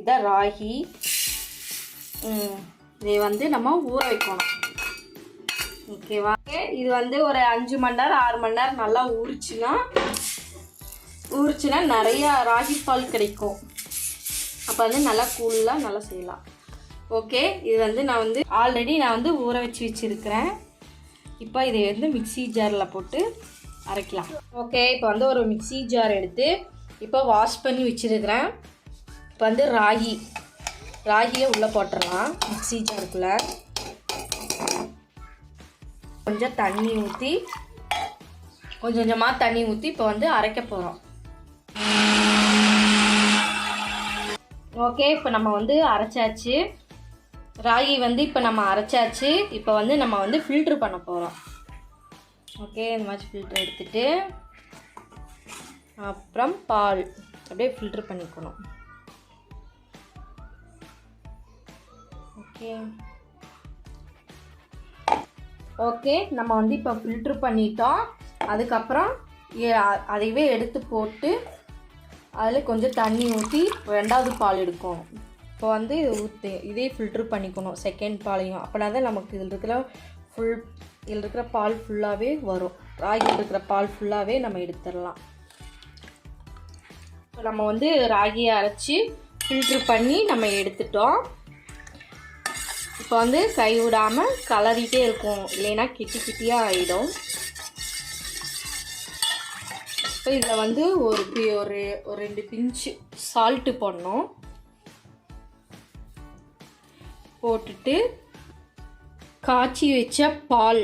இதான் ராகி. இதை வந்து நம்ம ஊற வைக்கணும். ஓகேவா இது வந்து ஒரு அஞ்சு மணி நேரம் ஆறு மணி நேரம் நல்லா ஊறிச்சுன்னா ஊறிச்சுன்னா நிறைய ராகி பால் கிடைக்கும். அப்போ வந்து நல்லா கூலாக நல்லா செய்யலாம். ஓகே இது வந்து நான் வந்து ஆல்ரெடி நான் வந்து ஊற வச்சு வச்சுருக்கிறேன். இப்போ இதை வந்து மிக்ஸி ஜாரில் போட்டு அரைக்கலாம். ஓகே இப்போ வந்து ஒரு மிக்ஸி ஜார் எடுத்து இப்போ வாஷ் பண்ணி வச்சுருக்கிறேன். இப்போ வந்து ராகி ராகியை உள்ளே போட்டுடலாம் மிக்ஸி ஜாருக்குள்ளே. கொஞ்சம் தண்ணி ஊற்றி கொஞ்சம் கொஞ்சமாக தண்ணி ஊற்றி இப்போ வந்து அரைக்க போகிறோம் ஓகே இப்போ நம்ம வந்து அரைச்சாச்சு. ராகி வந்து இப்போ நம்ம அரைச்சாச்சு. இப்போ வந்து நம்ம வந்து ஃபில்ட்ரு பண்ண போகிறோம் ஓகே இந்த மாதிரி ஃபில்ட்ரு எடுத்துகிட்டு அப்புறம் பால். அப்படியே ஃபில்ட்ரு பண்ணிக்கணும். ஓகே ஓகே நம்ம வந்து இப்போ ஃபில்ட்ரு பண்ணிட்டோம். அதுக்கப்புறம் அதையவே எடுத்து போட்டு அதில் கொஞ்சம் தண்ணி ஊற்றி ரெண்டாவது பால் எடுக்கணும். இப்போ வந்து இது ஊற்றி இதே ஃபில்ட்ரு பண்ணிக்கணும் செகண்ட் பாலையும். அப்படின்னா தான் நமக்கு இதில் இருக்கிற ஃபுல் இதில் இருக்கிற பால் ஃபுல்லாகவே வரும். ராகியில் இருக்கிற பால் ஃபுல்லாகவே நம்ம எடுத்துடலாம். இப்போ நம்ம வந்து ராகியை அரைச்சி ஃபில்ட்ரு பண்ணி நம்ம எடுத்துட்டோம். இப்போ வந்து கை விடாமல் கலரிட்டே இருக்கும். இல்லைன்னா கிட்டி கிட்டியாக ஆகிடும் இப்போ இதில் வந்து ஒரு ஒரு ஒரு ரெண்டு பிஞ்சு சால்ட்டு போடணும். போட்டுட்டு காய்ச்சி வச்ச பால்.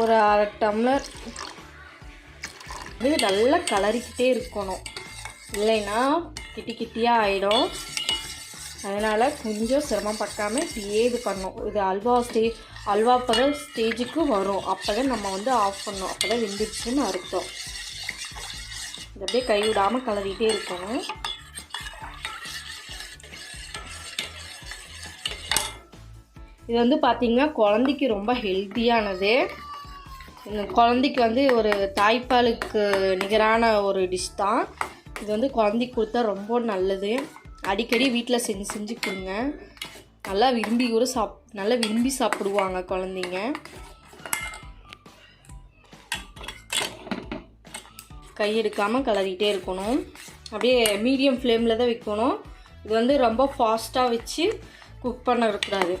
ஒரு அரை டம்ளர். இது நல்லா கலரிக்கிட்டே இருக்கணும். இல்லைன்னா கிட்டி கிட்டியாக ஆகிடும் அதனால் கொஞ்சம் சிரமம் பட்டாமல் இப்படியே இது பண்ணணும். இது அல்வா ஸ்டே அல்வா பதம் ஸ்டேஜுக்கு வரும். அப்போ தான் நம்ம வந்து ஆஃப் பண்ணணும். அப்போ தான் வெந்துடுச்சுன்னு அர்த்தம். இது அப்படியே கைவிடாமல் கலரிகிட்டே இருக்கணும். இது வந்து பார்த்திங்கன்னா குழந்தைக்கு ரொம்ப ஹெல்த்தியானது இந்த குழந்தைக்கு வந்து ஒரு தாய்ப்பாலுக்கு நிகரான ஒரு டிஷ் தான். இது வந்து குழந்தைக்கு கொடுத்தா ரொம்ப நல்லது. அடிக்கடி வீட்டில் செஞ்சு செஞ்சு கொடுங்க. நல்லா விரும்பி கூட சாப் நல்லா விரும்பி சாப்பிடுவாங்க குழந்தைங்க. கை எடுக்காமல் கலரிகிட்டே இருக்கணும். அப்படியே மீடியம் ஃப்ளேமில் தான் வைக்கணும். இது வந்து ரொம்ப ஃபாஸ்ட்டாக வச்சு குக் பண்ணக்கூடாது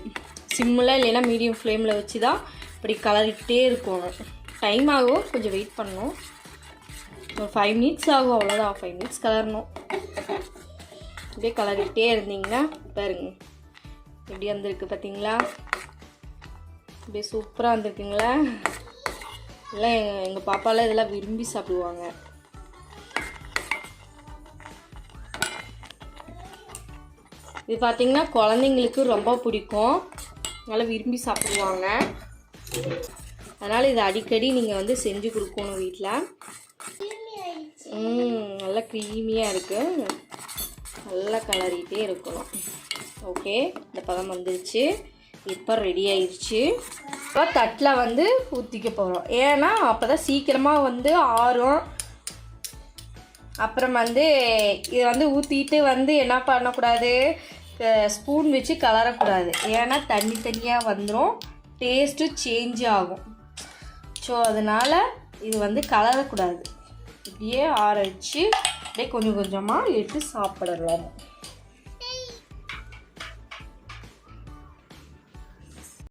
சிம்மில் இல்லைன்னா மீடியம் ஃப்ளேமில் வச்சு தான் இப்படி கலரிக்கிட்டே இருக்கணும். டைம் ஆகும். கொஞ்சம் வெயிட் பண்ணணும். ஒரு ஃபைவ் மினிட்ஸ் ஆகும். அவ்வளோதான் ஃபைவ் மினிட்ஸ் கலரணும். அப்படியே கலரிக்கிட்டே இருந்தீங்கன்னா பாருங்க. எப்படி வந்திருக்கு பார்த்தீங்களா அப்படியே சூப்பராக வந்திருக்குங்களா? எல்லாம் எங்கள் எங்கள் பாப்பாலாம் இதெல்லாம் விரும்பி சாப்பிடுவாங்க. இது பார்த்தீங்கன்னா குழந்தைங்களுக்கு ரொம்ப பிடிக்கும். நல்லா விரும்பி சாப்பிடுவாங்க. அதனால் இது அடிக்கடி நீங்கள் வந்து செஞ்சு கொடுக்கணும் வீட்டில் ம் நல்லா க்ரீமியாக இருக்குது நல்லா கலரிகிட்டே இருக்கணும். ஓகே இந்த பதம் வந்துருச்சு. இப்போ ரெடி ஆயிடுச்சு இப்போ தட்டில் வந்து ஊற்றிக்க போகிறோம் ஏன்னா அப்போ தான் சீக்கிரமாக வந்து ஆறும். அப்புறம் வந்து இதை வந்து ஊற்றிட்டு வந்து என்ன பண்ணக்கூடாது? ஸ்பூன் வச்சு கலரக்கூடாது. ஏன்னா தண்ணி தனியாக வந்துடும் டேஸ்ட்டும் சேஞ்ச் ஆகும். ஸோ அதனால் இது வந்து கலரக்கூடாது. இப்படியே ஆற வச்சு அப்படியே கொஞ்சம் கொஞ்சமாக எடுத்து சாப்பிடலாம்